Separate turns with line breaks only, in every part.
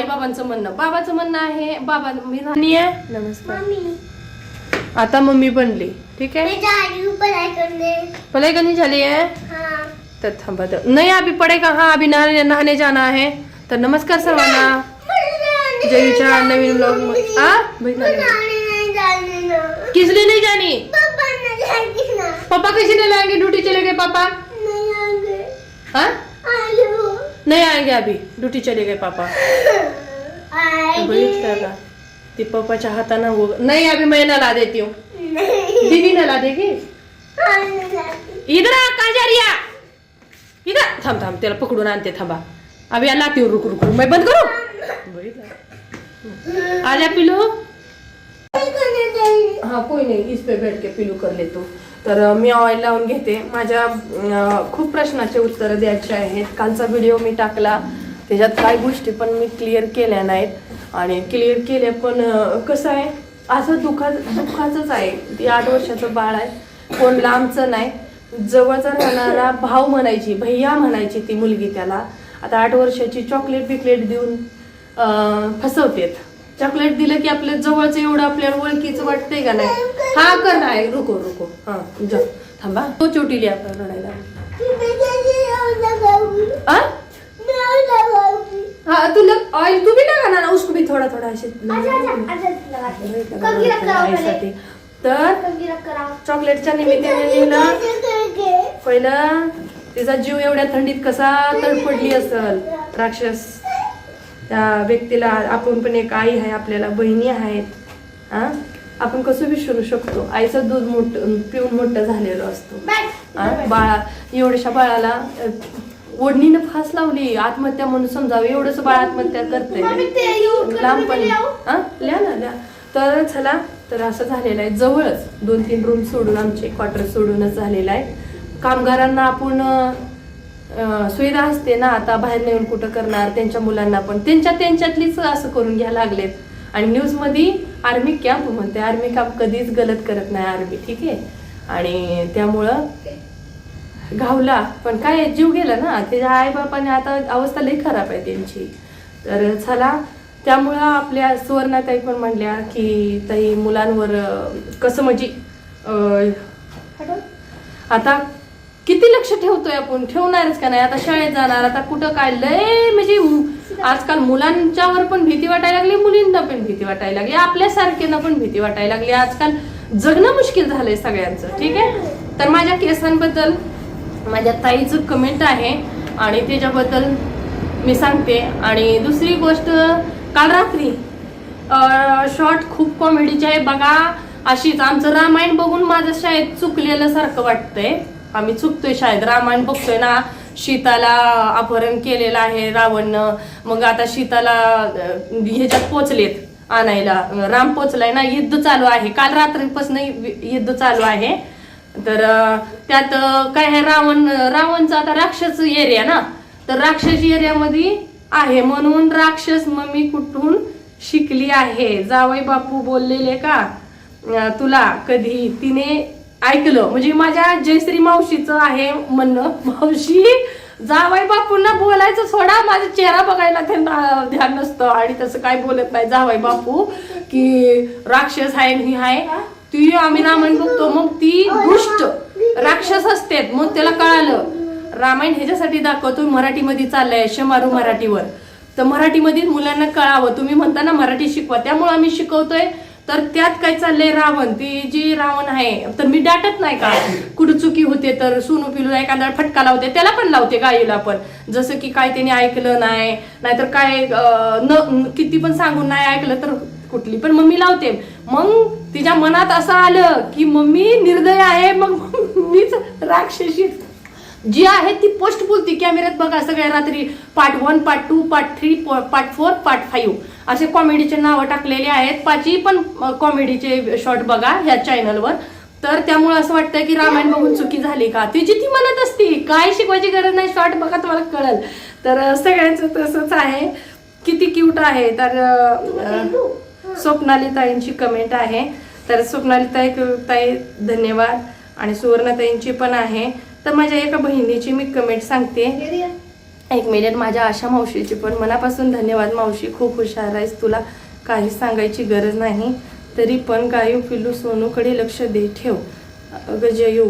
आई बाबांचं म्हणणं. बाबाचं म्हणणं आहे बाबा मी राणी आहे? नमस्कार.
मम्मी.
आता मम्मी बनली. ठीक आहे?
पढ़ाई करने
झाली है
हाँ.
तर थांबा तर नाही अभी पडेगा हा अभी नहाने नहाने जाना आहे. तर नमस्कार सर्वांना. जयच्या नवीन ब्लॉग आ? बहिणा
नहीं जाने
किस लिए नहीं लाएंगे ड्यूटी चले गए पापा
नहीं आएंगे
हाँ
आलू.
नहीं आएंगे अभी. ड्यूटी चले गए पापा बघितलं का ती पप्पाच्या हातानं वो नहीं अभी मैं नला देती हूँ दीदी नला देगी इधर आ कहाँ जा रही है इधर. थांब थांब त्याला पकडून आणते थांबा. अभी या लाती हूँ रुक रुक रुक. मैं बंद करू? बघितलं आजा पिलू? हा कोई नाही इस पे बैठ के पिलू कर लेतो. तर अं, मी ऑइल लावून घेते. माझ्या खूप प्रश्नाचे उत्तर द्यायचे आहेत. कालचा व्हिडिओ मी टाकला. त्याच्यात काही गोष्टी पण मी क्लिअर केल्या नाहीत. आणि क्लिअर केल्या पण कसं आहे असं दुखा दुःखाचंच आहे. ती आठ वर्षाचं बाळ आहे. कोण लांबचं नाही. जवळचा राहणारा भाव म्हणायची भैया म्हणायची ती मुलगी त्याला. आता आठ वर्षाची चॉकलेट बिकलेट देऊन फसवतेत. चॉकलेट दिलं की आपल्या जवळचं एवढं आपल्याला ओळखीचं वाटतंय का नाही? हा कर नाही? रुको रुको. हा थांबा. तो चोटीली आपण रडायला. हा तुला ऑइल तू भी लगा ना उसको भी थोड़ा थोड़ा ऐसे. तर चॉकलेटच्या निमित्ताने लिहिलं. पहिलं तिचा जीव एवढ्या थंडीत कसा तडफडली असल राक्षस. त्या व्यक्तीला आपण पण एक आई आहे आपल्याला बहिणी आहेत. हा? आपण कसं विसरू शकतो? आईचं दूध मोठ पिऊन मोठं झालेलं असतो? बाळा एवढ्याशा बाळाला ओढणीनं फास लावली आत्महत्या म्हणून समजावं एवढंच बाळ आत्महत्या करते लांबपणी हा? लिहा ना लिहा. तर चला तर असं झालेलं आहे. जवळच दोन तीन रूम सोडून आमचे क्वार्टर सोडूनच झालेलं आहे. कामगारांना आपण सुविधा असते ना आता बाहेर नेऊन कुठं करणार त्यांच्या मुलांना पण. त्यांच्या त्यांच्यातलीच असं करून घ्यायला लागलेत. आणि न्यूजमध्ये आर्मी कॅम्प म्हणते. आर्मी कॅम्प कधीच गलत करत नाही आर्मी ठीक आहे? आणि त्यामुळं घावला पण काय जीव गेला ना? त्याच्या आईबापाने आता अवस्था लई खराब आहे त्यांची. तर चला त्यामुळं आपल्या सुवर्णाताई पण म्हणल्या की ताई मुलांवर कसं म्हणजे आता किती लक्ष ठेवतोय आपण? ठेवणारच का नाही? आता शाळेत जाणार आता कुठं काय? लय म्हणजे आजकाल मुलांच्यावर पण भीती वाटायला लागली मुलींना पण भीती वाटायला लागली आपल्यासारख्यांना पण भीती वाटायला लागली. आजकाल जगणं मुश्किल झालंय सगळ्यांचं ठीक आहे? तर माझ्या केसांबद्दल माझ्या ताईचं कमेंट आहे आणि त्याच्याबद्दल मी सांगते. आणि दुसरी गोष्ट काल रात्री शॉर्ट खूप कॉमेडीचे आहे. बघा अशीच आमचं रामायण बघून माझं शाळेत चुकलेलं सारखं वाटतंय. आम्ही चुकतोय शाळेत. रामायण बघतोय ना सीताला अपहरण केलेलं आहे रावणनं. मग आता सीताला ह्याच्यात पोचलेत आणायला. राम पोचलाय ना युद्ध चालू आहे. काल रात्रीपासून युद्ध चालू आहे. तर त्यात काय आहे रावण रावणचा आता राक्षस एरिया ना? तर राक्षस एरियामध्ये आहे. म्हणून राक्षस मम्मी कुठून शिकली आहे? जावई बापू बोललेले का? तुला कधी तिने ऐकलं? म्हणजे माझ्या जयश्री मावशीचं आहे म्हणणं. मावशी जावई बापूंना बोलायचं सोडा. माझा चेहरा बघायला त्यांना ध्यान नसतं. आणि तसं काय बोलत नाही जावई बापू की राक्षस आहे ही आहे. ती आम्ही रामायण बघतो. मग ती दुष्ट राक्षस असते मग त्याला कळालं रामायण ह्याच्यासाठी दाखवतो मराठीमध्ये चाललंय शमारू मराठीवर. तर मराठीमध्ये मुलांना कळावं. तुम्ही म्हणता ना मराठी शिकवा. त्यामुळे आम्ही शिकवतोय. तर त्यात काय चाललंय रावण? ती जी रावण आहे तर मी डाटत नाही का? कुठं चुकी होते तर सोनू पिलू एखादा फटका लावते त्याला पण लावते गाईला पण. जसं की काय त्याने ऐकलं नाही नाहीतर काय न किती पण सांगून नाही ऐकलं तर कुठली. पण मम्मी लावते. मग तिच्या मनात असं आलं की मम्मी निर्दय आहे मग मीच राक्षसी. जी आहे ती पोस्ट बोलती कॅमेऱ्यात बघा सगळ्या रात्री. Part one part two part three part four part five. असे कॉमेडीचे नावं टाकलेले आहेत. पाचही पण कॉमेडीचे शॉर्ट बघा ह्या चॅनलवर. तर त्यामुळे असं वाटतं की रामायण बघून चुकी झाली का? तिची ती म्हणत असती काय शिकवायची गरज नाही शॉर्ट बघा तुम्हाला कळल. तर सगळ्यांचं तसंच आहे. किती क्यूट आहे. तर स्वप्नाली ताईंची कमेंट आहे. तर स्वप्नाली ताई ताई धन्यवाद. आणि सुवर्णताईंची पण आहे. तर माझ्या एका बहिणीची मी कमेंट सांगते. एक मिनिट माझ्या आशा मावशीची पण. मनापासून धन्यवाद मावशी. खूप हुशार आहेस. तुला काही सांगायची गरज नाही. तरी पण गायू पिल्लू सोनूकडे लक्ष दे ठेव. अगं जयू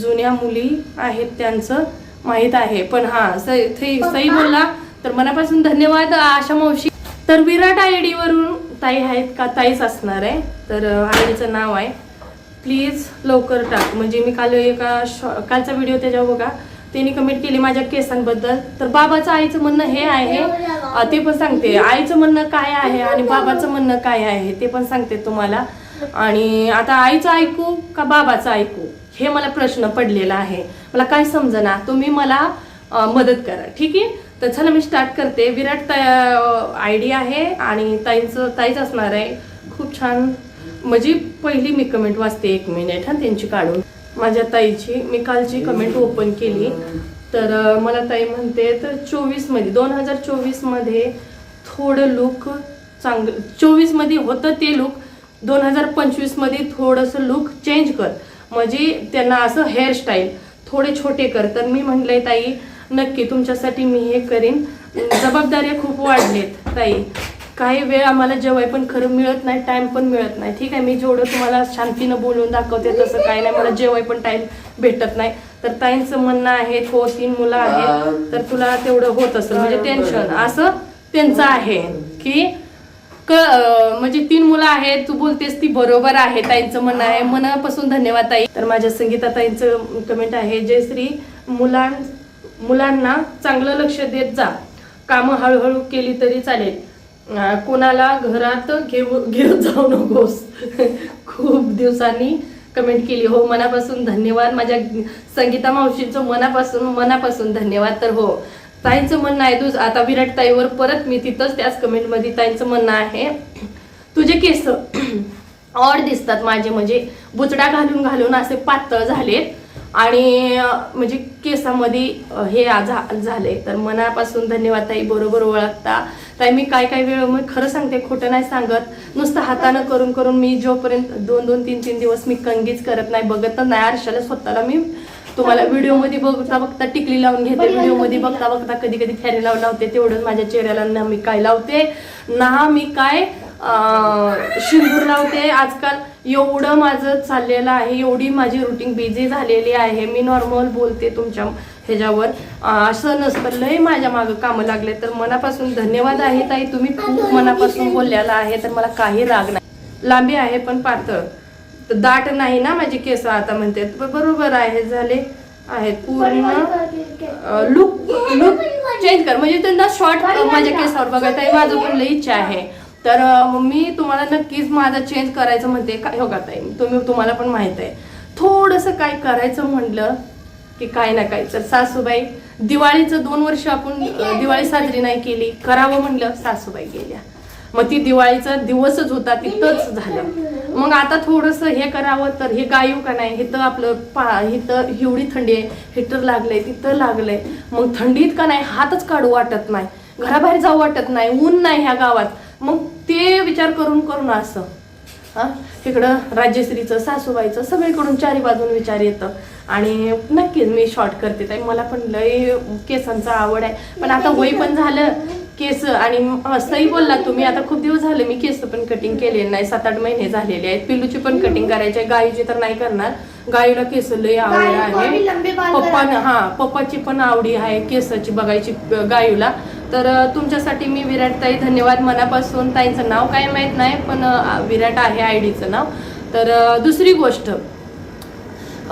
जुन्या मुली आहेत त्यांचं माहीत आहे. पण हा सई बोलला तर मनापासून धन्यवाद आशा मावशी. तर विराट आय वरून ताई आहेत का? ताईच असणार आहे. तर आईचं नाव आहे. प्लीज लवकर टाक. म्हणजे मी काल एका शॉ कालचा व्हिडिओ त्याच्यावर बघा. त्यांनी कमेंट केली माझ्या केसांबद्दल. तर बाबाचं आईचं म्हणणं हे आहे. ते पण सांगते. आईचं म्हणणं काय आहे आणि बाबाचं म्हणणं काय आहे ते पण सांगते तुम्हाला. आणि आता आईचं ऐकू का बाबाचं ऐकू? हे मला प्रश्न पडलेला आहे. मला काय समजना. तुम्ही मला मदत करा. ठीक आहे? तर चला मी स्टार्ट करते. विराट आयडिया आहे आणि ताईंचं ताईच असणार आहे. खूप छान. म्हणजे पहिली मी कमेंट वाचते एक मिनिट हा त्यांची काढून. माझ्या ताईची मी कालची कमेंट ओपन केली. तर मला ताई म्हणते तर चोवीसमध्ये दोन हजार चोवीसमध्ये थोडं लुक चांगलं चोवीसमध्ये होतं ते लुक दोन हजार पंचवीसमध्ये थोडंसं लुक चेंज कर. म्हणजे त्यांना असं हेअरस्टाईल थोडे छोटे कर. तर मी म्हटलंय ताई नक्की तुमच्यासाठी मी हे करीन. जबाबदाऱ्या खूप वाढलेत ताई. काही वेळ आम्हाला जेवाय पण खरं मिळत नाही टाइम पण मिळत नाही. ठीक आहे मी जेवढं तुम्हाला शांतीनं बोलून दाखवते तसं काही नाही. मला जेवाय पण टाईम भेटत नाही. तर ताईंचं म्हणणं आहे हो तीन मुलं आहेत तर तुला तेवढं होत असेल. म्हणजे टेन्शन असं त्यांचं आहे की क म्हणजे तीन मुलं आहेत तू बोलतेस ती बरोबर आहे ताईंचं म्हणणं आहे. मनापासून धन्यवाद ताई. तर माझ्या संगीता ताईंचं कमेंट आहे जयश्री मुलां मुलांना चांगलं लक्ष देत जा. कामं हळूहळू केली तरी चालेल. कोणाला घरात घेऊ घेऊन जाऊ नकोस. खूप दिवसांनी कमेंट केली. हो मनापासून धन्यवाद. माझ्या संगीता मावशींचं मनापासून मनापासून धन्यवाद तर हो. ताईंचं म्हणणं आहे तुझ आता विराट ताईवर परत मी तिथंच त्याच कमेंटमध्ये ताईंचं म्हणणं आहे. तुझे केस ऑड दिसतात माझे. म्हणजे बुचडा घालून घालून असे पातळ झालेत. आणि म्हणजे केसामध्ये हे झाले तर मनापासून धन्यवाद ताई बरोबर ओळखता. ताई मी काय काय वेळ मी खरं सांगते खोटं नाही सांगत. नुसतं हातानं करून करून मी जोपर्यंत दोन दोन तीन तीन दिवस मी कंगीच करत नाही बघत तर नाही. आरशाला स्वतःला मी तुम्हाला व्हिडिओमध्ये बघता बघता टिकली लावून घेते. व्हिडिओमध्ये बघता बघता कधी कधी फॅरी लावून लावते. तेवढंच माझ्या चेहऱ्याला ना मी काय लावते ना मी काय अं, शिंदूर लावते. आजकाल एवढं माझं चाललेलं आहे एवढी माझी रुटीन बिझी झालेली आहे. मी नॉर्मल बोलते तुमच्या ह्याच्यावर. असं नसतं. लय माझ्या मागं कामं लागले. तर मनापासून धन्यवाद आहे ताई. तुम्ही खूप मनापासून बोललेला आहे तर मला काही राग नाही. लांबी आहे पण पातळ. दाट नाही ना माझे केस आता म्हणते. बरोबर आहे झाले आहेत पूर्ण. लुक लुक चेंज कर. म्हणजे त्यांना शॉर्ट माझ्या केसावर बघायचं माझं पण लई इच्छा आहे. तर मी तुम्हाला नक्कीच माझा चेंज करायचं म्हणते. काय हो का ताई? तुम्ही तुम्हाला पण माहीत आहे. थोडंसं काय करायचं म्हणलं की काय ना काय. तर सासूबाई दिवाळीचं दोन वर्ष आपण दिवाळी साजरी नाही केली. करावं म्हणलं सासूबाई गेल्या. मग ती दिवाळीचा दिवसच होता तिथंच झालं. मग आता थोडंसं हे करावं तर हे गायू का नाही? हे तर आपलं पा इथं एवढी थंडी आहे. हिटर लागलंय तिथं लागलंय. मग थंडीत का नाही? हातच काढू वाटत नाही. घराबाहेर जाऊ वाटत नाही. ऊन नाही ह्या गावात. मग ते विचार करून करून असं. हा? तिकडं राज्यश्रीचं सासूबाईचं सगळीकडून चारी बाजून विचार येतं. आणि नक्कीच मी शॉर्ट करते ताई. मला पण लय केसांचा आवड आहे. पण आता वय पण झालं केस आणि असंही बोलला तुम्ही आता खूप दिवस झाले मी केस पण कटिंग केले नाही. सात आठ महिने झालेले आहेत. पिल्लूची पण कटिंग करायची आहे. गायीची तर नाही करणार. गायीला केस लय आवड आहे. पप्पा हा पप्पाची पण आवडी आहे केसाची बघायची गायूला तर तुमच्यासाठी मी विराट ताई धन्यवाद मनापासून. ताईंचं नाव काय माहीत नाही पण विराट आहे आय डीचं नाव. तर दुसरी गोष्ट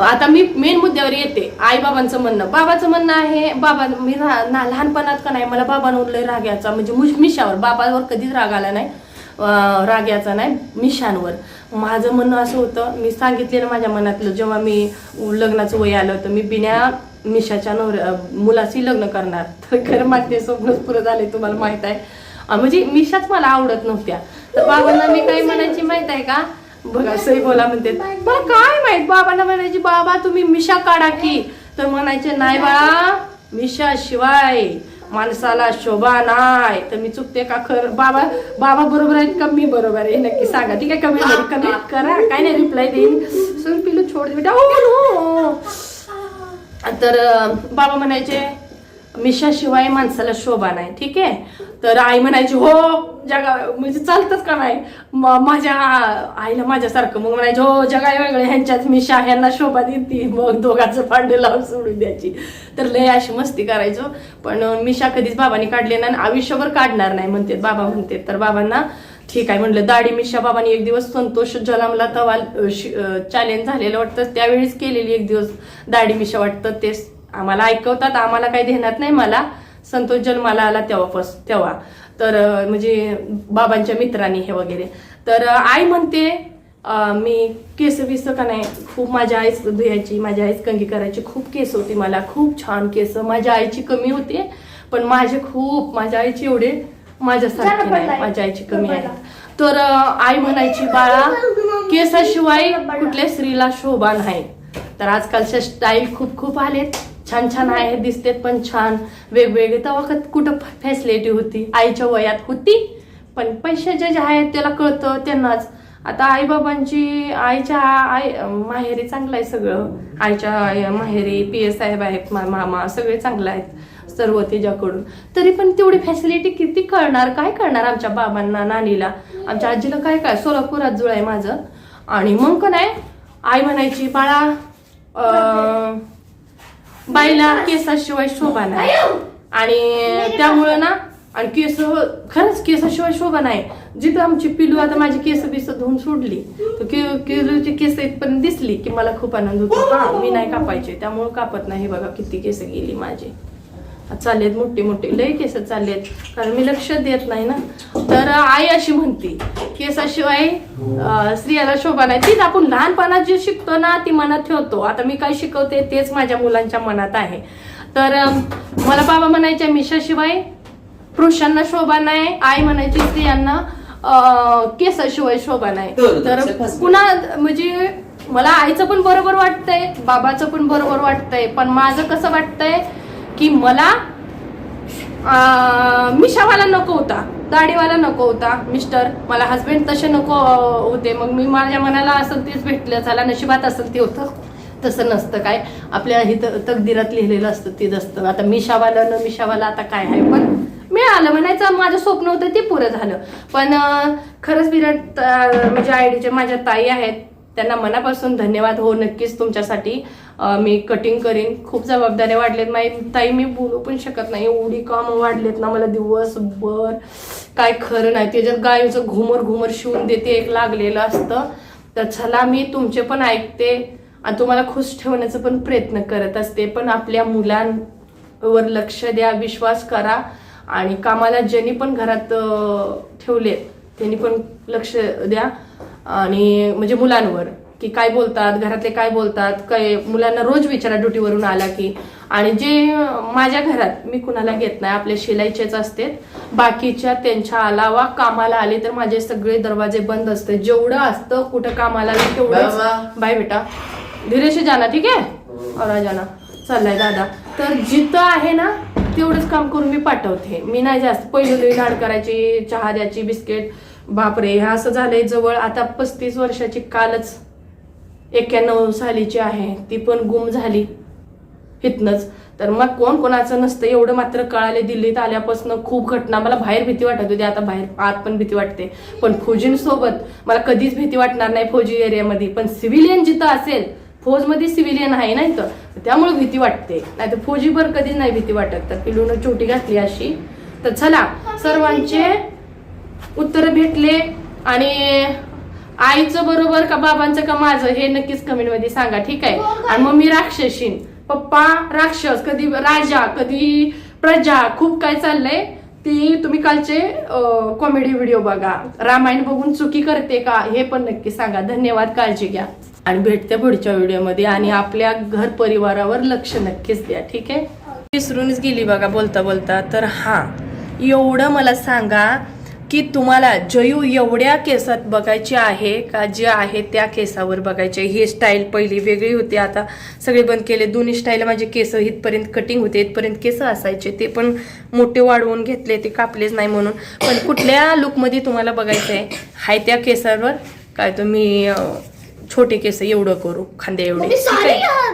आता मी मेन मुद्द्यावर येते आई बाबांचं म्हणणं. बाबाचं म्हणणं आहे बाबा मी रा- ना लहानपणात का नाही मला बाबांवर लय राग यायचा. म्हणजे मुश- मिशावर बाबावर कधीच राग आला नाही. राग यायचा नाही मिशांवर. माझं म्हणणं असं होतं मी सांगितलेलं माझ्या मनातलं जेव्हा मी लग्नाचं वय आलं होतं मी बिण्या मिशाच्या नवऱ्या मुलाशी लग्न करणार. तर खरं माझे स्वप्नच पुरं झाले तुम्हाला माहीत आहे. म्हणजे मिशाच मला आवडत नव्हत्या. तर बाबांना मी काय म्हणायची माहीत आहे का? बघा सई बोला म्हणते. मला काय माहीत? बाबांना म्हणायची बाबा तुम्ही मिशा काढा की. तर म्हणायचे नाही बाळा मिशा शिवाय माणसाला शोभा नाही. तर मी चुकते का खर? बाबा बाबा बरोबर आहेत का? मी बरोबर आहे. नक्की सांगा. ठीक आहे कमेंट कमेंट करा. काय नाही रिप्लाय देईन. सुन पिलू छोड दे बेटा. हो नो. तर बाबा म्हणायचे मिशाशिवाय माणसाला शोभा नाही ठीक आहे? तर आई म्हणायची हो जगा म्हणजे चालतच का नाही? माझ्या आईला माझ्यासारखं मग म्हणायचे हो जगा वेगळे ह्यांच्याच मिशा ह्यांना शोभा देते मग दोघांचं पांडे लावून सोडून द्यायची. तर लय अशी मस्ती करायचो. पण मिशा कधीच बाबांनी काढले नाही आणि आयुष्यभर काढणार नाही म्हणते बाबा म्हणते तर बाबांना ठीक आहे म्हणलं दाढी मिशा बाबांनी एक दिवस संतोष जलामला तवा चॅलेंज झालेलं वाटतं. त्यावेळीच केलेली एक दिवस दाढी मिशा वाटतं. ते आम्हाला ऐकवतात आम्हाला काही देणार नाही मला. संतोष जन्माला आला तेव्हापास तेव्हा. तर म्हणजे बाबांच्या मित्रांनी हे वगैरे. तर आई म्हणते मी केस बिस का नाही खूप माझ्या आईच धुयाची माझ्या आईच कंगी करायची खूप केस होती मला खूप छान केस. माझ्या आईची कमी होती पण माझे खूप माझ्या आईचे एवढे माझ्यासारखे नाही माझ्या आईची कमी आहे. तर आई म्हणायची बाळा केसाशिवाय कुठल्या स्त्रीला शोभा नाही. तर आजकालच्या स्टाईल खूप खूप आलेत. छान छान आहे दिसतेत पण छान. वेगवेगळे तेव्हा कुठं फॅसिलिटी होती? आईच्या वयात होती पण पैसे जे जे आहेत त्याला कळतं त्यांनाच. आता आईबाबांची आईच्या आई माहेरी चांगलं आहे सगळं. आईच्या आई- माहेरी पी एस साहेब आहेत मामा सगळे चांगले आहेत. सर्व त्याच्याकडून तरी पण तेवढी फॅसिलिटी किती कळणार? काय करणार आमच्या बाबांना नानीला? आमच्या आजीला काय काय सोलापुरात जुळ आहे माझं. आणि मग का नाही आई म्हणायची बाळा बाईला केसाशिवाय शोभा नाही. आणि त्यामुळं ना आणि केस खरंच केसाशिवाय शोभा नाही. जिथं आमची पिलू आता माझी केस बिस धुवून सोडली तर केलूची केस इथपर्यंत दिसली की मला खूप आनंद होतो. हा मी नाही कापायचे. त्यामुळं कापत नाही. बघा किती केस गेली माझी. चाललेत मोठी मोठी लय केस चाललेत. कारण मी लक्ष देत नाही ना. तर आई अशी म्हणते केसाशिवाय स्त्रियाला शोभा नाही. तीच आपण लहानपणात जे शिकतो ना ती मनात ठेवतो. आता मी काय शिकवते तेच माझ्या मुलांच्या मनात आहे. तर मला बाबा म्हणायच्या मिशाशिवाय पुरुषांना शोभा नाही आई म्हणायची स्त्रियांना केसाशिवाय शोभा नाही.
तर-
पुन्हा म्हणजे मला आईचं पण बरोबर वाटतंय बाबाचं पण बरोबर वाटतंय पण माझं कसं वाटतंय की मला मिशावाला नको होता दाढीवाला नको होता मिस्टर. मला हस्बंड तसे नको होते. मग मी माझ्या मनाला असं तेच भेटलं. झाला नशिबात असं ते होतं. तसं नसतं काय. आपल्या इथं तकदीरात लिहिलेलं असतं तेच असतं आता मिशावाला न मिशावाला आता काय आहे? पण मिळालं. म्हणायचं माझं स्वप्न होतं ते पुरं झालं. पण खरंच विराट म्हणजे आयडीच्या माझ्या ताई आहेत. त्यांना मनापासून धन्यवाद. हो नक्कीच तुमच्यासाठी. मी कटिंग करीन. खूप जबाबदाऱ्या वाढलेत. माई ताई मी बोलू पण शकत नाही. एवढी कामं वाढलेत ना मला दिवसभर. काय खरं नाही. त्याच्यात गायीचं घुमर घुमर शिवून देते एक लागलेलं असतं. तर चला मी तुमचे पण ऐकते आणि तुम्हाला खुश ठेवण्याचा पण प्रयत्न करत असते. पण आपल्या मुलांवर लक्ष द्या विश्वास करा. आणि कामाला ज्यांनी पण घरात ठेवले त्यांनी पण लक्ष द्या. आणि म्हणजे मुलांवर. की काय बोलतात घरातले काय बोलतात काय मुलांना रोज विचारा ड्युटीवरून आला की. आणि जे माझ्या घरात मी कुणाला घेत नाही आपले शिलाईचेच असते. बाकीच्या त्यांच्या अलावा कामाला आले तर माझे सगळे दरवाजे बंद असते. जेवढं असतं कुठं कामाला आले तेवढं. बाय बेटा. धीरे से जाना ठीक आहे? और जाना. चाललाय दादा. तर जिथं आहे ना तेवढंच काम करून मी पाठवते. मी नाही जास्त पहिली लाड करायची चहा द्यायची बिस्किट. बापरे हे असं झालंय जवळ. आता पस्तीस वर्षाची कालच एक्क्याण्णव सालीची आहे ती पण गुम झाली. हितनच तर मग कोण कोणाचं नसतं एवढं मात्र कळाले दिल्लीत आल्यापासून खूप घटना. मला बाहेर भीती वाटत होती आता बाहेर आत पण भीती वाटते. पण फौजींसोबत मला कधीच भीती वाटणार नाही फौजी एरियामध्ये. पण सिव्हिलियन जिथं असेल फौजमध्ये सिव्हिलियन आहे नाही तर त्यामुळे भीती वाटते. नाही तर फौजीवर कधीच नाही भीती वाटत. तर पिलून चोटी घातली अशी. तर चला सर्वांचे उत्तर भेटले आणि आईचं बरोबर का बाबांचं का माझं हे नक्कीच कमेंटमध्ये सांगा ठीक आहे? आणि मग मी राक्षसीन. पप्पा राक्षस कधी राजा कधी प्रजा खूप काय चाललंय? ती तुम्ही कालचे कॉमेडी व्हिडिओ बघा. रामायण बघून चुकी करते का हे पण नक्की सांगा. धन्यवाद काळजी घ्या. आणि भेटते पुढच्या व्हिडिओमध्ये. आणि आपल्या घर परिवारावर लक्ष नक्कीच द्या ठीक आहे? विसरूनच गेली बघा बोलता बोलता. तर हा एवढं मला सांगा की तुम्हाला जयू एवढ्या केसात बघायची आहे का? जे आहे त्या केसावर बघायचे. ही स्टाईल पहिली वेगळी होती. आता सगळे बंद केले. दोन्ही स्टाईल माझे केस इथपर्यंत कटिंग होते. इथपर्यंत केस असायचे. ते पण मोठे वाढवून घेतले. ते कापलेच नाही म्हणून. पण कुठल्या लुकमध्ये तुम्हाला बघायचं आहे हाय त्या केसावर? काय तुम्ही छोटे केस एवढं करू खांदे एवढे.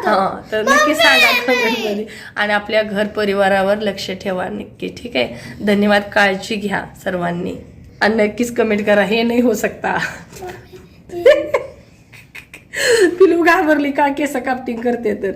हा तर नक्की सांगा कमेंटमध्ये आणि आपल्या घर परिवारावर लक्ष ठेवा नक्की ठीक आहे? धन्यवाद काळजी घ्या सर्वांनी. आणि नक्कीच कमेंट करा हे नाही हो. सकता पिलू घाबरली का? केस कापटिंग करते तर.